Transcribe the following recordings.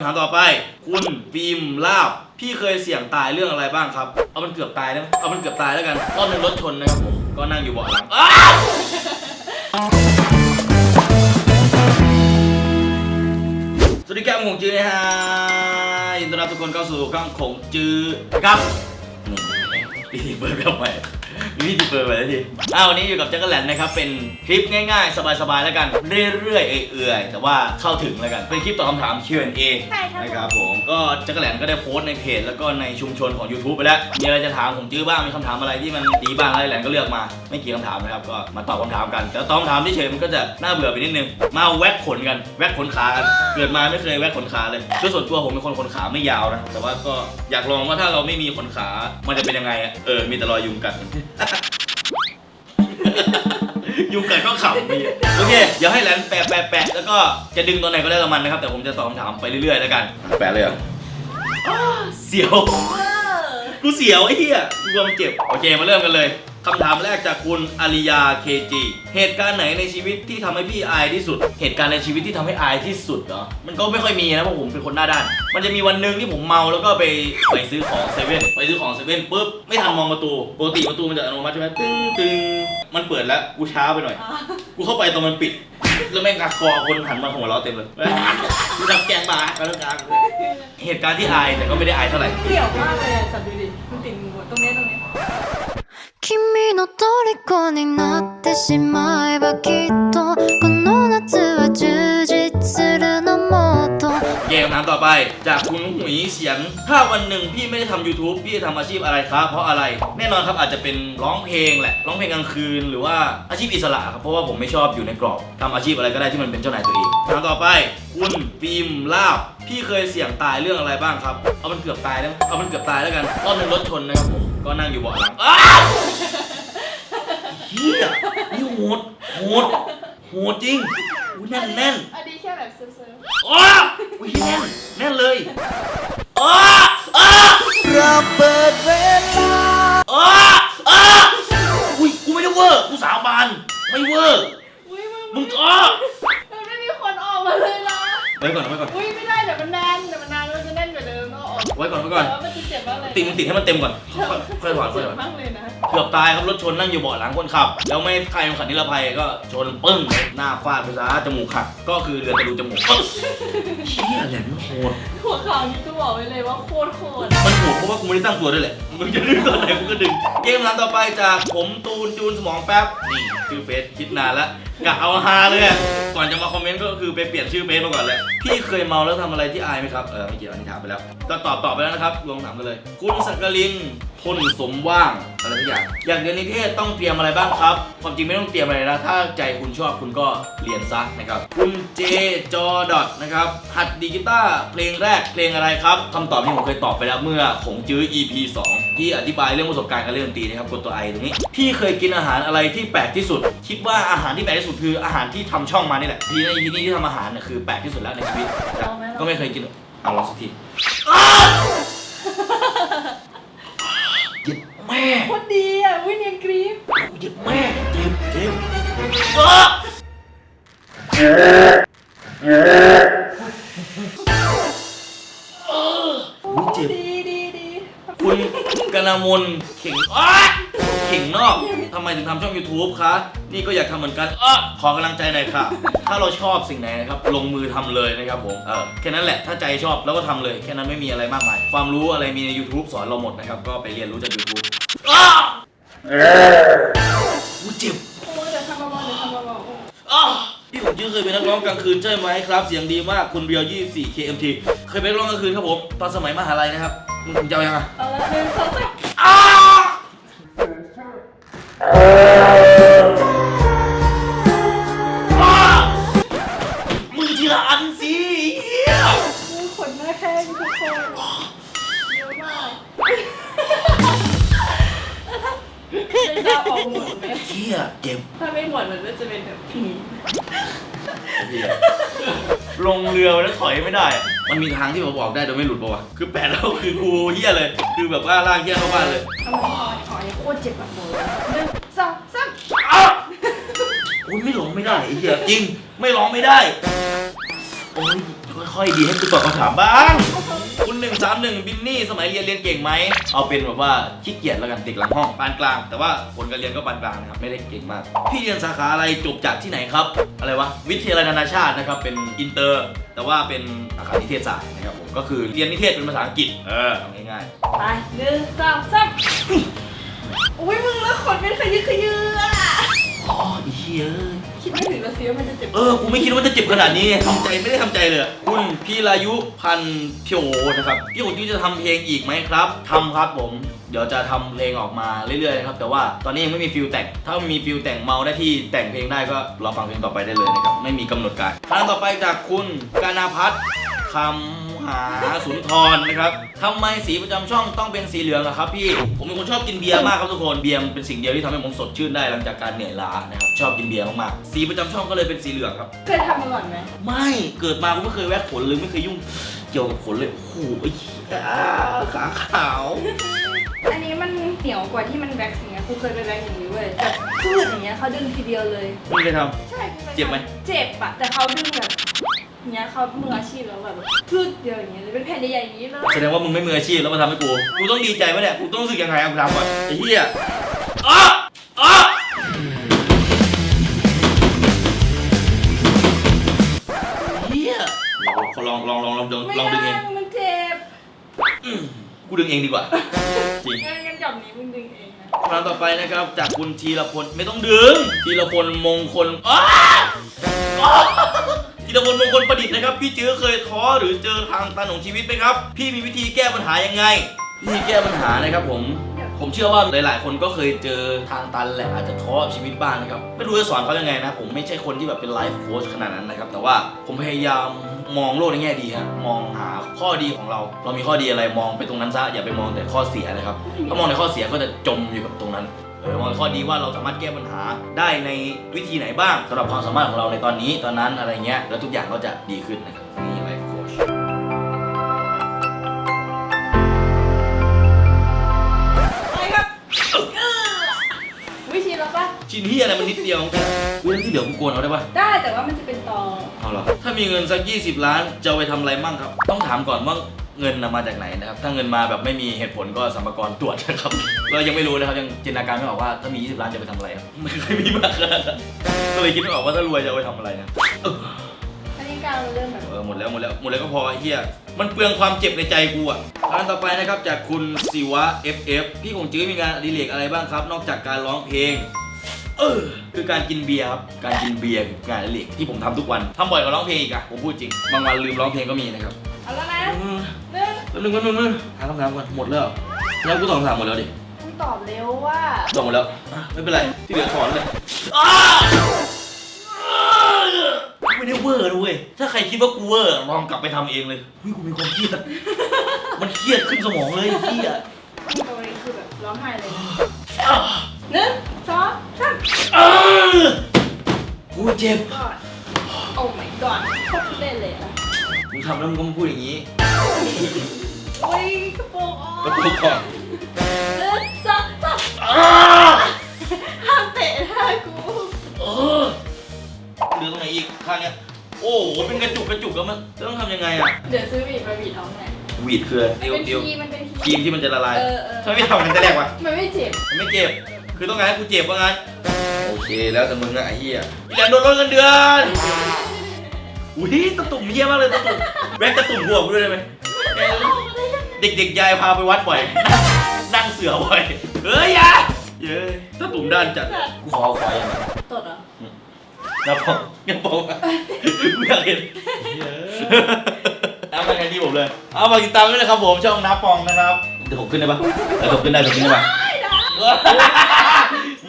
คำถามต่อไป คุณฟิมลาบ พี่เคยเสี่ยงตายเรื่องอะไรบ้างครับ เอามันเกือบตายได้ไหมเอามันเกือบตายแล้วกันรอบหนึงรถชนนะครับผมก็นั่งอยู่เบาะหลังอ้าวสวัสดีครับผมของจื้อนะฮะยินดีต้อนรับทุกคนเข้าสู่ช่องของจื้อครับนี่พี่เปิดแบบใหม่ พี่ที่เปิดไปแล้วทีอ้าววันนี้อยู่กับแจ็คแลนนะครับ เป็นคลิปง่ายๆ สบายๆ แล้วกัน เรื่อยๆ เอื่อยๆ แต่ว่าเข้าถึงแล้วกัน เป็นคลิปตอบคำถาม Q&A ใช่ครับ นะครับผม ก็จักรแหลนก็ได้โพสต์ในเพจแล้วก็ในชุมชนของ YouTube ไปแล้ว มีอะไรจะถามผมจื้อบ้าง มีคำถามอะไรที่มันดีบ้างอะไรแหลนก็เลือกมา ไม่กี่คำถามนะครับ ก็มาตอบคำถามกัน แต่ตอบคำถามที่เฉยๆมันก็จะน่าเบื่อไปนิดนึง มาแวกขนกัน แวกขนขากัน เกิดมาไม่เคยแวกขนขาเลยด้วยส่วนตัวผมเป็นคนขนขาไม่ยาวนะ แต่ว่าก็อยากลองว่าถ้าเราไม่มีขนขา มันจะเป็นยังไงอะเออ มีแต่รอยยุงกัดยุงกัดก็ขำพี่โอเค เดี๋ยวให้แหลนแปะแปะแปะแล้วก็จะดึงตัวไหนก็ได้ละมันนะครับ แต่ผมจะตอบคำถามไปเรื่อยๆแล้วกัน แปะเลยเหรออ้าเสียว กูเสียวไอ้เหี้ยกูกลัวมันเจ็บ โอเค มาเริ่มกันเลย คำถามแรกจากคุณอาริยาเคจีเหตุการณ์ไหนในชีวิตที่ทำให้พี่อายที่สุด เหตุการณ์ในชีวิตที่ทำให้อายที่สุดเหรอมันก็ไม่ค่อยมีนะเพราะผมเป็นคนหน้าด้าน มันจะมีวันหนึ่งที่ผมเมาแล้วก็ไปไปซื้อของเซเว่นไปซื้อของเซเว่นปุ๊บไม่ทันมองประตูปกติประตูมันจะอัตโนมัติใช่ไหมตึ้งตึ้งมันเปิดแล้วกูช้าไปหน่อย กูเข้าไปตอนมันปิด แล้วแม่งกักคอคนหันมาหัวเราะเต็มเลยกูรับแกงหมากันแล้วกันเหตุการณ์ที่อายแต่ก็ไม่ได้อายเท่าไหร่ เกี่ยวมากเลยอะจับดูดิมันติดหัวตรงนี้ตรงนี้ 君の虜になってしまえばきっとこの夏は充実するのもっと เกมคำถามต่อไปจากคุณหุยเสียง ถ้าวันหนึ่งพี่ไม่ได้ทำ YouTube พี่จะทำอาชีพอะไรครับ เพราะอะไร แน่นอนครับอาจจะเป็นร้องเพลงแหละ ร้องเพลงกลางคืน หรือว่าอาชีพอิสระครับ เพราะว่าผมไม่ชอบอยู่ในกรอบทำอาชีพอะไรก็ได้ที่มันเป็นเจ้านายตัวเองคำถามต่อไป คุณฟิล์มลาบ พี่เคยเสี่ยงตายเรื่องอะไรบ้างครับ เอามันเกือบตายได้ไหมเอามันเกือบตายแล้วกัน รอบหนึงรถชนนะครับผม ก็นั่งอยู่เบาะหลังอ้าวเฮียนี่โหดโหดโหดจริงอุ้ยแน่นแน่นอันนี้แค่แบบเซอร์โอ้อุ้ยแน่นแน่นเลยโอ้โอ้ระเบิดเวลาโอ้โอ้อุ้ยกูไม่ได้เวอร์กูสาบานไม่เวอร์ๆอุ้ยมึงมึงอ้อมันไม่มีคนออกมาเลยนะไว้ก่อนไว้ก่อน อุ้ยไม่ได้เดี๋ยวมันแน่นเดี๋ยวมันนานมันจะแน่นกว่าเดิมเนาะออกไว้ก่อนไว้ก่อน แต่ว่ามัน จะเจ็บมากเลยติดมึงติดให้มันเต็มก่อนค่อยค่อยถอนค่อยเจ็ถบอนมากเลยนะเกือบตายครับรถชนนั่งอยู่เบาะหลังคนขับ แล้วไม่ใครขันนิรภัยก็ชนปึ้งหน้าฟาดไปซะจมูกหักก็คือเรือตะลุจมูกปึ๊งเชี่ยแหลมโหดหัวข่าวนี้ก็บอกไว้เลยว่าโคตรโคตรมันโหดเพราะว่ากูไม่ได้ตั้งตัวด้วยแหละมึงจะดึงตอนไหนมึงก็ดึงเกมหลังต่อไปจากผมตูนจูนสมองแป๊บนี่ชื่อเฟซคิดนานแล้วกะเอาฮาเลยอะก่อนจะมาคอมเมนต์ก็คือไปเปลี่ยนชื่อเฟซมาก่อนเลยพี่เคยเมาแล้วทำอะไรที่อายไหมครับเออไม่เกี่ยวอันนี้ถามไปแล้ว ก็ตอบตอบไปแล้วนะครับลองถามกันเลยคุณสักกลินคนสมว่างอะไรทุกอย่าง อยากเรียนนิเทศต้องเตรียมอะไรบ้างครับ ความจริงไม่ต้องเตรียมอะไรนะถ้าใจคุณชอบคุณก็เรียนซะนะครับ คุณเจจอดอทนะครับ หัดดีกีตาร์เพลงแรกเพลงอะไรครับคำตอบที่ผมเคยตอบไปแล้วเมื่อของจื้อ EP 2 ที่อธิบายเรื่องประสบการณ์การเล่นดนตรีนะครับกดตัวไอตรงนี้ พี่เคยกินอาหารอะไรที่แปลกที่สุด คิดว่าอาหารที่แปลกที่สุดคืออาหารที่ทำช่องมานี่แหละทีใน EP นี้ที่ทำอาหารเนี่ยคือแปลกที่สุดแล้วในชีวิตก็ไม่เคยกินเอาลองสักทีอ้าวเจ็บแม่โคตรดีอะอุ้ยเนียนกรี๊ดเจ็บแม่เจ็บเจ็บอ้าอุ๊ยเจ็บดีดีดีคุณกนามนเข่งอ้าเข่งนอกทำไมถึงทำช่อง YouTube คะ นี่ก็อยากทำเหมือนกันอ้าขอกำลังใจหน่อยค่ะ ถ้าเราชอบสิ่งไหนนะครับ ลงมือทำเลยนะครับผมเออแค่นั้นแหละ ถ้าใจชอบแล้วก็ทำเลย แค่นั้นไม่มีอะไรมากมาย ความรู้อะไรมีใน YouTube สอนเราหมดนะครับ ก็ไปเรียนรู้จาก YouTube อ้าอุ๊ยเจ็บโอ้ยเดี๋ยวทำเบาๆเดี๋ยวทำเบาๆโอ้อ้าวพี่ผมยืนเคยเป็นนักร้องกลางคืนใช่ไหมครับ เสียงดีมากคุณเบียร์24 KMT เคยเป็นนักร้องกลางคืนครับผมตอนสมัยมหาลัยนะครับมึงจะเอายังอะเอาละหนึ่งสองสาม อ้าวอ้ ถอยไม่ได้อะมันมีทางที่ผมบอกได้โดยไม่หลุดปะวะคือแปะแล้วคือกูเหี้ยเลย คือแบบว่าลากเหี้ยเข้าบ้านเลยทำไมถอยถอยโคตรเจ็บแบบโหหนึ่งสองสามอ้าวโอ้ยไม่ร้องไม่ได้ไอ้เหี้ยจริง ไม่ร้องไม่ได้โอ้ย ค่ถ้อยดีให้กูตอบคำถามบ้าง คุณหนึ่งสามหนึ่งบินนี่สมัยเรียนเรียนเก่งไหม เอาเป็นแบบว่าขี้เกียจแล้วกันติดหลังห้องปานกลาง แต่ว่าผลการเรียนก็ปานกลางนะครับไม่ได้เก่งมาก พี่เรียนสาขาอะไรจบจากที่ไหนครับ อะไรวะวิทยาลัยนานาชาตินะครับเป็นอินเตอร์ แต่ว่าเป็นสาขานิเทศศาสตร์นะครับผมก็คือเรียนนิเทศเป็นภาษาอังกฤษเออเอาง่ายไปหนึ่งสองสามอุ้ยมึงแล้วขนเป็นขยือขยืออะๆอ๋อไอ้เหี้ย คิดไม่ถึงแล้วสิว่ามันจะเจ็บ เออ กูไม่คิดว่าจะเจ็บขนาดนี้ทำใจไม่ได้ทำใจเลย คุณพี่รายุพันธ์เพียวโอนะครับ พี่โอยุจะทำเพลงอีกไหมครับทำครับผม เดี๋ยวจะทำเพลงออกมาเรื่อยๆนะครับ แต่ว่าตอนนี้ยังไม่มีฟิลแต่ง ถ้ามีฟิลแต่งเมาได้ที่แต่งเพลงได้ก็รอฟังเพลงต่อไปได้เลยนะครับ ไม่มีกำหนดการคำต่อไปจากคุณกานาพัฒน์คำ หาสุนทรนะครับทำไมสีประจำช่องต้องเป็นสีเหลืองอะครับพี่ ผมเป็นคนชอบกินเบียร์มากครับทุกคน เบียร์มันเป็นสิ่งเดียวที่ทำให้ผมสดชื่นได้หลังจากการเหนื่อยล้านะครับ ชอบกินเบียร์มากๆ สีประจำช่องก็เลยเป็นสีเหลืองครับ เคยทำมาก่อนไหมไม่เกิดมากูไม่เคยแวะขนเลยไม่เคยยุ่งเกี่ยวกับขนเลย โอ้โหไอ้เหี้ยขาขาว อันนี้มันเหนียวกว่าที่มันแว็กซ์อย่างเงี้ยกูเคยไปแว็กซ์อย่างนี้เว้ยแบบพืชอย่างเงี้ยเขาดึงทีเดียวเลย ไม่เคยทใช่กูปเจ็บไหม เจ็บอะแต่เขาดึงแบบ เนี้ยเขามืออาชีพแล้วแบบพืชเดียวอย่างเงี้ยเลยเป็นแผ่นใหญ่ๆอย่างนี้เลยแสดงว่ามึงไม่มืออาชีพแล้วมาทำให้กู กูต้องดีใจไหมเนี่ย กูต้องรู้สึกยังไงอากูถามก่อนไอ้เหี้ยอ้าอ้าเหี้ยลองลองลองลองลองลองดึงเอได้งมันเจ็บอืมกูดึงเองดีกว่า จริง งั้นงั้นจับนี้มึงดึงเองนะคำถามต่อไปนะครับ จากคุณธีรพลไม่ต้องดึงธีรพลมงคลอ้าอ้า ธีรพลมงคลประดิษฐ์นะครับ พี่จื้อเคยท้อหรือเจอทางตันของชีวิตไหมครับ พี่มีวิธีแก้ปัญหายังไงวิธีแก้ปัญหานะครับผม ผมเชื่อว่าหลาย ๆ คนก็เคยเจอทางตันแหละอาจจะท้อกับชีวิตบ้างนะครับ ไม่รู้จะสอนเขายังไงนะ ผมไม่ใช่คนที่แบบเป็นไลฟ์โค้ชขนาดนั้นนะครับ แต่ว่าผมพยายามมองโลกในแง่ดีฮะมองหาข้อดีของเรา เรามีข้อดีอะไรมองไปตรงนั้นซะอย่าไปมองแต่ข้อเสียนะครับ ถ้ามองในข้อเสียก็จะจมอยู่กับตรงนั้น ออมองในข้อดีว่าเราสามารถแก้ปัญหาได้ในวิธีไหนบ้างสำหรับความสามารถของเราในตอนนี้ตอนนั้นอะไรเงี้ยแล้วทุกอย่างก็จะดีขึ้นนะครับนี่ไลฟ์โค้ชไปครับวิธีแล้วปะชิ้นที่อะไรมันนิดเดียวเรื่องที่เหลือกูโกนเอาได้ปะได้แต่ว่ามันจะเป็นตอเอาเหรอถ้ามีเงินสัก 20 ล้านจะเอาไปทำอะไรมั่งครับ ต้องถามก่อนว่า เงินน่ะมาจากไหนนะครับ ถ้าเงินมาแบบไม่มีเหตุผลก็สัมภากระตรวจนะครับ เรายังไม่รู้นะครับยังจินตนาการไม่ออกว่าถ้ามี 20 ล้านจะไปทำอะไรครับไม่เคยมีมากขนาดนั้นก็เลยคิดไม่ออกว่าถ้ารวยจะเอาไปทำอะไรนะเอออันนี้การเราเริ่มแบบเออหมดแล้วหมดแล้วหมดแล้วก็พอไอ้เฮียมันเปลืองความเจ็บในใจกูอะร้านต่อไปนะครับจากคุณศิวะ FF พี่คงจื้อมีงานอดิเรกอะไรบ้างครับ นอกจากการร้องเพลง เออคือการกินเบียร์ครับ การกินเบียร์คืองานอดิเรกที่ผมทำทุกวันทำบ่อยกว่าร้องเพลงอีกอะผมพูดจริง บางวันลืมร้องเพลงก็มีนะครับ เอาแล้วนะหนึ่ง แป๊บนึงแป๊บนึงแป๊บนึงหาคำถามก่อนหมดแล้วเหรอแล้วกูตอบคำถามหมดแล้วดิคุณตอบเร็วว่าตอบหมดแล้วอะไม่เป็นไรที่เหลือถอนเลยอ้าไม่ได้เวอร์นะเว้ยถ้าใครคิดว่ากูเวอร์ลองกลับไปทำเองเลยเฮ้ยกูมีความเครียดมันเครียดขึ้นสมองเลยไอ้เฮียตรงนี้คือแบบร้องไห้เลยอ้าหนึ่งสองสามอ้ากูเจ็บก่อนโอ้ my god โคตรเล่นเลยอะ มึงทำแล้วมึงก็มาพูดอย่างนี้โอ้ยกระโปรงอ๋อกระตุกก่อนหนึ่งสองสามอ้าห้ามเตะหน้ากูเออเหลือตรงไหนอีกข้างเนี้ย โอ้โห เป็นกระจุกกระจุกแล้วมันจะต้องทำยังไงอะเดี๋ยวซื้อบีบมาบีบท้องไงหวีดคือมันเดียวเป็นเดียวครีมมันเป็นคครีรีมมที่มันจะละลายเออเออทำไมไม่ทำมันจะแรกวะมันไม่เจ็บมันไม่เจ็บ คือต้องการให้กูเจ็บว่างั้น โอเคแล้วแต่มึงอะไอ้เหี้ยพี่แหลมโดนลดเงินเดือน อุ้ยตะตุ่มเหี้ยมากเลยตะตุ่มแบ็คตะตุ่มบวกกูด้วยได้ไหม เด็กๆยายพาไปวัดบ่อย นั่งเสือบ่อยเฮ้ยอยาเย้ยตะตุ่มด้านจัดกูขอเอาควายยังไงตดเหรอกระป๋องกระป๋องอะกูอยากเห็นน้ำมาไงที่ผมเลย เอามาติดตามด้วยนะครับผมช่องน้าปองนะครับเดี๋ยวผมขึ้นได้ปะเดี๋ยวผมขึ้นได้ผมขึ้นได้ปะ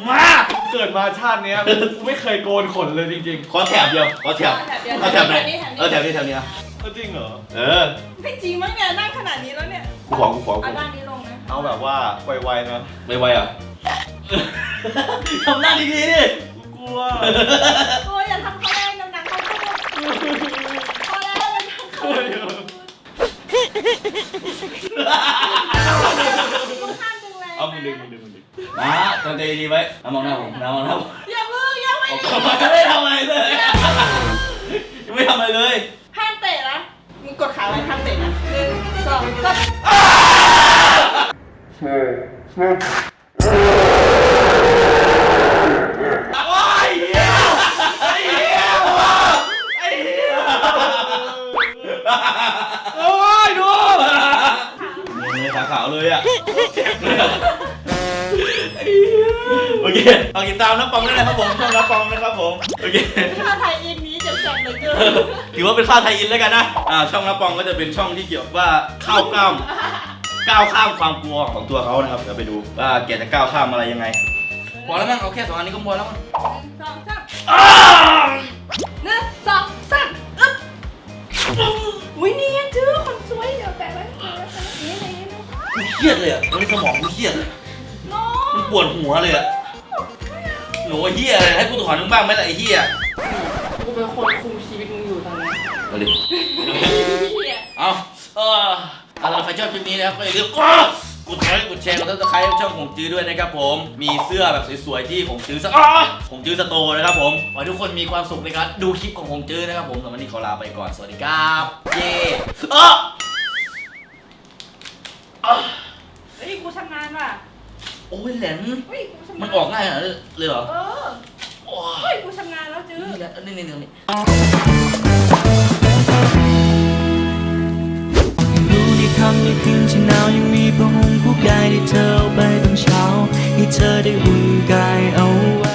มา เกิดมาชาติเนี้ยกูไม่เคยโกนขนเลยจริงขอแถบเดียว ขอแถบขอแถบไหนเออแถบนี้แถบนี้อะๆ เอาจริงเหรอ เออ ไม่จริงมั้งเนี่ยนั่งขนาดนี้แล้วเนี่ยกูขอกูขอเอาด้านนี้ลงนะเอาแบบว่าไวๆนะ ไม่ไหวอะ ทำหน้าดีๆดิ กูกลัว โอ้ยอย่าทำเขาแรงหนักๆเขาพูดพอแล้วมันทำเขาต้องห้ามดึงแรงเอามึงดึงมึงดึงมึงดึงมาตั้งใจดีไว้น้ำมองหน้าผมน้ำมองหน้าผมอย่าเพิ่งอย่าเพิ่งผมไม่ได้ทำอะไรเลย ยังไม่ทำอะไรเลย ห้ามเตะนะงขาอะไรทำเสร็จนะหนึ่งสองสามโอ้ยเหี้ยไอ้เหี้ยไอ้เหี้ยโอ้ยดูเนี่ยขาขาวเลยอะเจ็บเลยอะไอ้เหี้ยโอเคเอาติดตามน้ำปองด้วยครับผมช่องน้ำปองนะครับผมโอเค ถ้าไทยอินนี้ จะแซ่บเหลยเกินถือว่าเป็นข้าวไทยอินแล้วกันนะ อ่าช่องน้ำปองก็จะเป็นช่องที่เกี่ยวกับว่าข้าวกล้ามก้าวข้ามความกลัวของตัวเขานะครับเดี๋ยวไปดูว่าแกจะก้าวข้ามอะไรยังไงพอแล้วมั้งเอาแค่สองอันนี้ก็พอแล้วมั้งหนึ่งสองสามอ้าวหนึ่งสองสามอึ๊บอุ้ยนี่ไงจื้อคนสวยเดี๋ยวแปะไว้แปะไว้แปะไว้นี่เลยนะกูเครียดเลยอะวันนี้สมองกูเครียดอะน้อมันปวดหัวเลยอะหนูว่าเฮียอะไรให้กูถอนมึงบ้างไหมล่ะไอ้เฮียกูเป็นคน นี้มาดิเอาเออเอาละใครชอบคลิปนี้นะครับก็อย่าลืมกดกดไลค์กดแชร์กดซับสไครต์ช่องของจื้อด้วยนะครับผม มีเสื้อแบบสวยๆที่ของจื้อสอ้าของจื้อสโตร์นะครับผมขอให้ทุกคนมีความสุขในการดูคลิปของของจื้อนะครับผมสำหรับวันนี้ขอลาไปก่อน สวัสดีครับ เย้เออเอ้อเฮ้ยกูชำนาญว่ะโอ้ยแหลนเฮ้ยกูชำนาญมันออกง่ายเหรอเลยเหรอเออโอ้เฮ้ยยกูชำนาญแล้วจื้อนี่แหละนี่นี่นี่ นี่รู้ในค่ำในคืนที่หนาวยังมีผ้าห่มผู้กายที่เธอเอาไปตอนเช้าให้เธอได้อุ่นกายเอา